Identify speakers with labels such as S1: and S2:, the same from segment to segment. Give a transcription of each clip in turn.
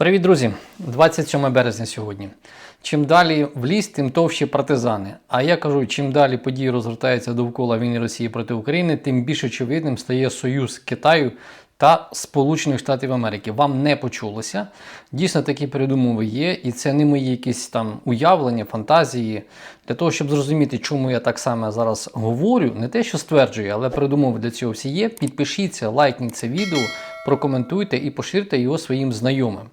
S1: Привіт, друзі! 27 березня сьогодні. Чим далі в ліс, тим товщі партизани. А я кажу, чим далі події розгортаються довкола війни Росії проти України, тим більш очевидним стає союз Китаю та Сполучених Штатів Америки. Вам не почулося. Дійсно, такі передумови є, і це не мої якісь там уявлення, фантазії. Для того, щоб зрозуміти, чому я так само зараз говорю, не те, що стверджую, але передумови для цього всі є. Підпишіться, лайкніть це відео, прокоментуйте і поширте його своїм знайомим.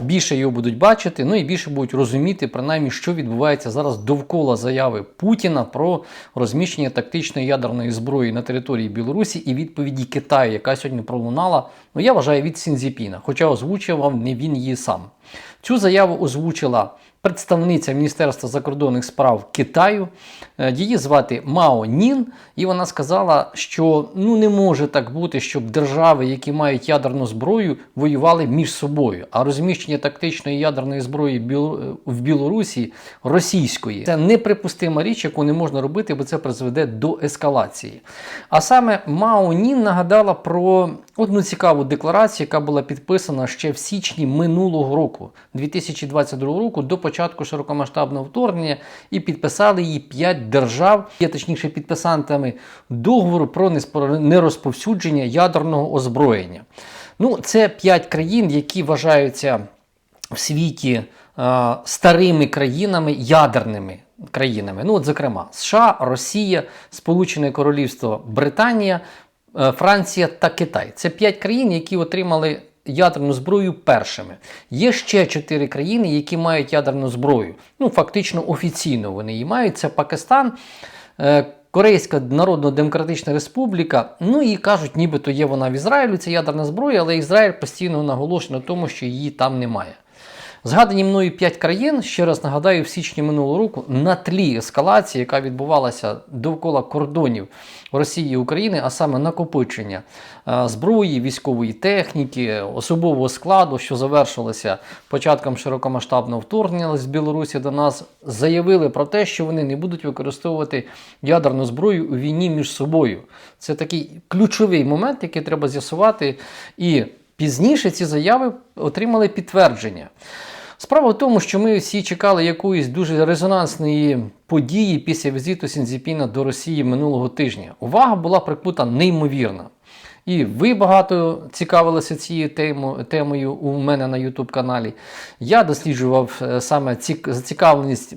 S1: Більше його будуть бачити, ну і більше будуть розуміти, принаймні, що відбувається зараз довкола заяви Путіна про розміщення тактичної ядерної зброї на території Білорусі і відповіді Китаю, яка сьогодні пролунала. Ну я вважаю від Сінзіпіна, хоча озвучував не він її сам. Цю заяву озвучила представниця Міністерства закордонних справ Китаю. Е, Її звати Мао Нін, і вона сказала, що ну не може так бути, щоб держави, які мають ядерну зброю, воювали між собою. А розміщення тактичної ядерної зброї в Білорусі російської це неприпустима річ, яку не можна робити, бо це призведе до ескалації. А саме Мао Нін нагадала про одну цікаву декларацію, яка була підписана ще в січні минулого року, 2022 року, до початку широкомасштабного вторгнення, і підписали її 5 держав, є точніше підписантами договору про нерозповсюдження ядерного озброєння. Ну, це 5 країн, які вважаються в світі е, старими країнами, ядерними країнами. Ну, от, зокрема, США, Росія, Сполучене Королівство, Британія, е, Франція та Китай. Це п'ять країн, які отримали ядерну зброю першими. Є ще чотири країни, які мають ядерну зброю. Ну, фактично офіційно вони її мають. Це Пакистан. е, Корейська Народно-Демократична Республіка, ну і кажуть, нібито є вона в Ізраїлю, це ядерна зброя, але Ізраїль постійно наголошує на тому, що її там немає. Згадані мною п'ять країн, ще раз нагадаю, в січні минулого року на тлі ескалації, яка відбувалася довкола кордонів Росії і України, а саме накопичення е, зброї, військової техніки, особового складу, що завершилося початком широкомасштабного вторгнення з Білорусі до нас, заявили про те, що вони не будуть використовувати ядерну зброю у війні між собою. Це такий ключовий момент, який треба з'ясувати і. Пізніше ці заяви отримали підтвердження. Справа в тому, що ми всі чекали якоїсь дуже резонансної події після візиту Сінзіпіна до Росії минулого тижня. Увага була прикута неймовірна. І ви багато цікавилися цією темою у мене на YouTube каналі. Я досліджував е, саме цік- зацікавленість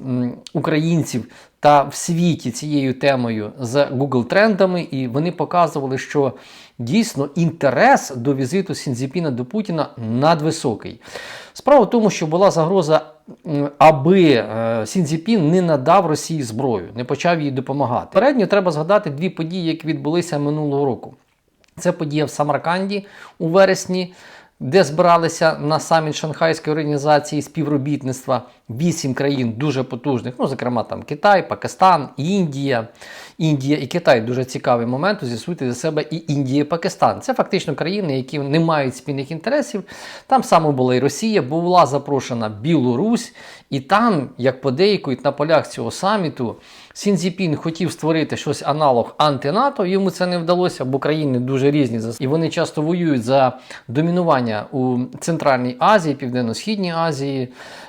S1: українців та в світі цією темою з Google трендами, і вони показували, що дійсно інтерес до візиту Сінзіпіна до Путіна надвисокий. Справа в тому, що була загроза, аби е, Сінзіпін не надав Росії зброю, не почав їй допомагати. Передньо треба згадати дві події, які відбулися минулого року. Це подія в Самарканді у вересні, де збиралися на саміт Шанхайської організації співробітництва вісім країн дуже потужних, ну, зокрема, там Китай, Пакистан, Індія. Індія і Китай дуже цікавий момент з'ясувати для себе і Індія, і Пакистан. Це фактично країни, які не мають спільних інтересів. Там саме була і Росія, була запрошена Білорусь, і там, як подейкують на полях цього саміту, Сінзіпін хотів створити щось аналог анти-НАТО, йому це не вдалося, бо країни дуже різні і вони часто воюють за домінування у Центральній Азії, Південно-Східній Азії.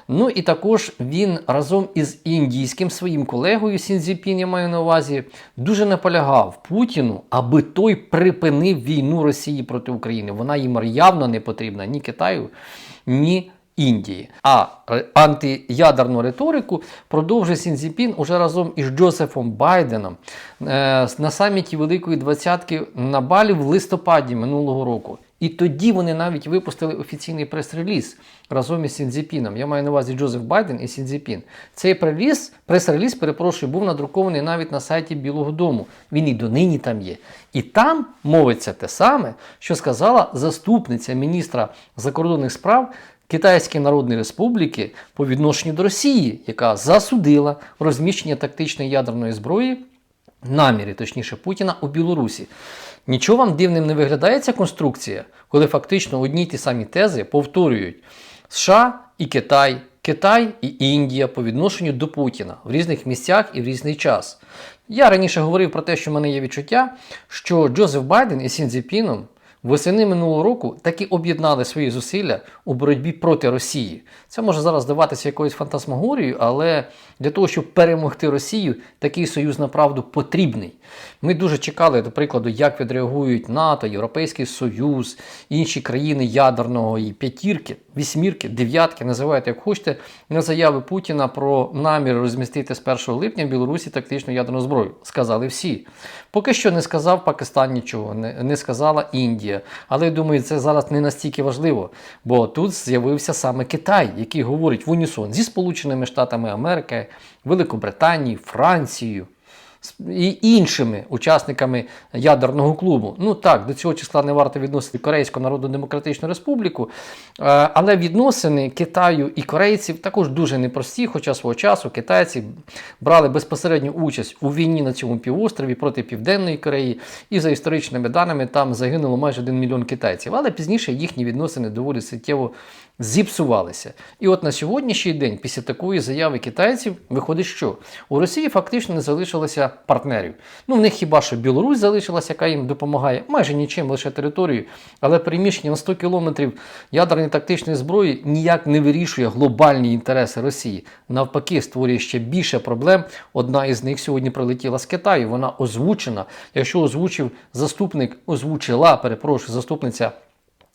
S1: Ну і також він разом із індійським своїм колегою Сінзіпін, я маю на увазі, дуже наполягав Путіну, аби той припинив війну Росії проти України. Вона їм явно не потрібна ні Китаю, ні Індії. А антиядерну риторику продовжує Сінзіпін уже разом із Джозефом Байденом е, на саміті Великої Двадцятки на Балі в листопаді минулого року. І тоді вони навіть випустили офіційний прес-реліз разом із Сінзіпіном. Я маю на увазі Джозеф Байден і Сінзіпін. Цей прес-реліз, прес-реліз, перепрошую, був надрукований навіть на сайті Білого Дому. Він і донині там є. І там мовиться те саме, що сказала заступниця міністра закордонних справ Китайської Народної Республіки по відношенню до Росії, яка засудила розміщення тактичної ядерної зброї наміри, точніше, Путіна у Білорусі. Нічого вам дивним не виглядає ця конструкція, коли фактично одні й ті самі тези повторюють США і Китай, Китай і Індія по відношенню до Путіна в різних місцях і в різний час. Я раніше говорив про те, що в мене є відчуття, що Джозеф Байден і Сінзіпіном восени минулого року таки об'єднали свої зусилля у боротьбі проти Росії. Це може зараз здаватися якоюсь фантасмагорією, але для того, щоб перемогти Росію, такий союз направду потрібний. Ми дуже чекали, до прикладу, як відреагують НАТО, Європейський Союз, інші країни ядерного і п'ятірки, вісьмірки, дев'ятки, називайте як хочете, на заяви Путіна про намір розмістити з 1 липня в Білорусі тактичну ядерну зброю. Сказали всі. Поки що не сказав Пакистан нічого, не, не сказала Індія. Але я думаю, це зараз не настільки важливо, бо тут з'явився саме Китай, який говорить в унісон зі Сполученими Штатами Америки, Великобританією, Францією і іншими учасниками ядерного клубу. Ну так, до цього числа не варто відносити Корейську Народну Демократичну Республіку, е, але відносини Китаю і корейців також дуже непрості, хоча свого часу китайці брали безпосередню участь у війні на цьому півострові проти Південної Кореї, і за історичними даними там загинуло майже 1 мільйон китайців. Але пізніше їхні відносини доволі суттєво зіпсувалися. І от на сьогоднішній день, після такої заяви китайців, виходить, що у Росії фактично не залишилося партнерів. Ну, в них хіба що Білорусь залишилася, яка їм допомагає, майже нічим, лише територією, але переміщення на 100 кілометрів ядерної тактичної зброї ніяк не вирішує глобальні інтереси Росії. Навпаки, створює ще більше проблем. Одна із них сьогодні прилетіла з Китаю. Вона озвучена. Якщо озвучив заступник, озвучила, перепрошую, заступниця.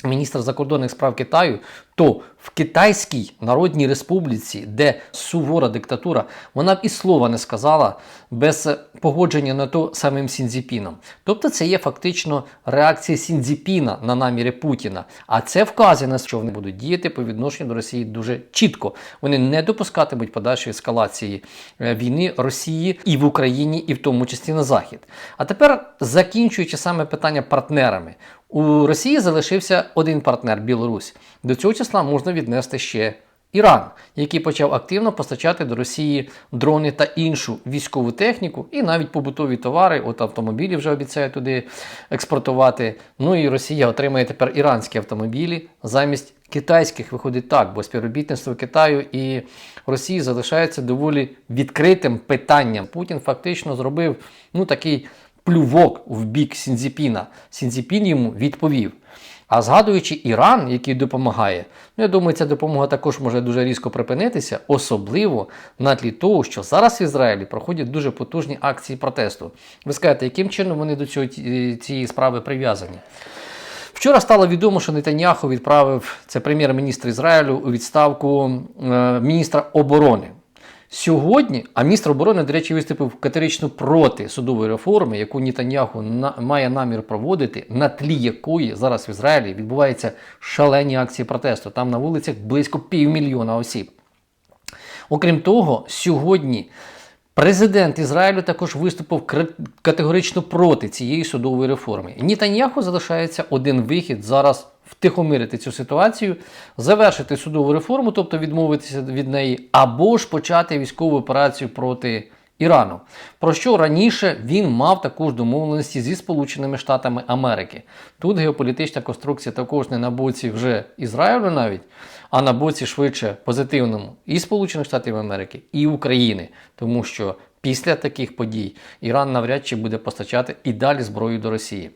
S1: Міністр закордонних справ Китаю, то в Китайській Народній Республіці, де сувора диктатура, вона б і слова не сказала без погодження на то самим Сінзіпіном. Тобто це є фактично реакція Сінзіпіна на наміри Путіна. А це вказує на що вони будуть діяти по відношенню до Росії дуже чітко. Вони не допускатимуть подальшої ескалації е, війни Росії і в Україні, і в тому числі на Захід. А тепер закінчуючи саме питання партнерами. У Росії залишився один партнер Білорусь. До цього числа можна віднести ще Іран, який почав активно постачати до Росії дрони та іншу військову техніку, і навіть побутові товари, от автомобілі вже обіцяють туди експортувати. Ну і Росія отримає тепер іранські автомобілі замість китайських. Виходить так, бо співробітництво Китаю і Росії залишається доволі відкритим питанням. Путін фактично зробив ну такий плювок в бік Сінзіпіна. Сінзіпін йому відповів. А згадуючи Іран, який допомагає, ну я думаю, ця допомога також може дуже різко припинитися, особливо на тлі того, що зараз в Ізраїлі проходять дуже потужні акції протесту. Ви скажете, яким чином вони до цього цієї справи прив'язані? Вчора стало відомо, що Нетаньяху відправив це прем'єр-міністр Ізраїлю у відставку е, міністра оборони. Сьогодні, а міністр оборони, до речі, виступив категорично проти судової реформи, яку Нітаньяху на, має намір проводити, на тлі якої зараз в Ізраїлі відбуваються шалені акції протесту. Там на вулицях близько півмільйона осіб. Окрім того, сьогодні президент Ізраїлю також виступив категорично проти цієї судової реформи. Нітаньяху залишається один вихід зараз втихомирити цю ситуацію, завершити судову реформу, тобто відмовитися від неї, або ж почати військову операцію проти Ірану. Про що раніше він мав також домовленості зі Сполученими Штатами Америки. Тут геополітична конструкція також не на боці вже Ізраїлю навіть, а на боці швидше позитивному і Сполучених Штатів Америки, і України, тому що після таких подій Іран навряд чи буде постачати і далі зброю до Росії.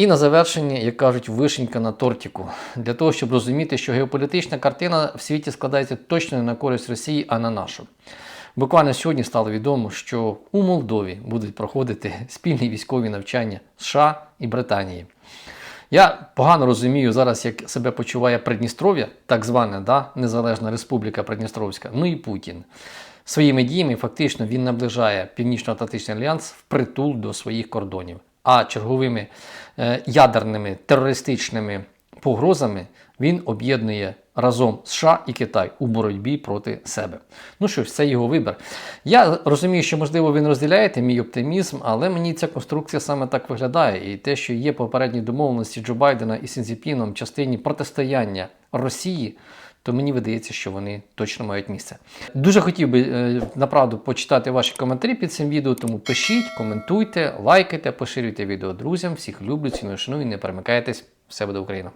S1: І на завершення, як кажуть, вишенька на тортику. Для того, щоб розуміти, що геополітична картина в світі складається точно не на користь Росії, а на нашу. Буквально сьогодні стало відомо, що у Молдові будуть проходити спільні військові навчання США і Британії. Я погано розумію зараз, як себе почуває Придністров'я, так звана да, Незалежна Республіка Придністровська, ну і Путін. Своїми діями фактично він наближає Північно-Атлантичний альянс впритул до своїх кордонів а черговими е, ядерними терористичними погрозами він об'єднує разом США і Китай у боротьбі проти себе. Ну що ж, це його вибір. Я розумію, що, можливо, він розділяєте мій оптимізм, але мені ця конструкція саме так виглядає. І те, що є попередні домовленості Джо Байдена і Сінзіпіном в частині протистояння Росії то мені видається, що вони точно мають місце. Дуже хотів би е, направду почитати ваші коментарі під цим відео, тому пишіть, коментуйте, лайкайте, поширюйте відео друзям. Всіх люблю, ціную, шаную, не перемикайтесь. Все буде Україна!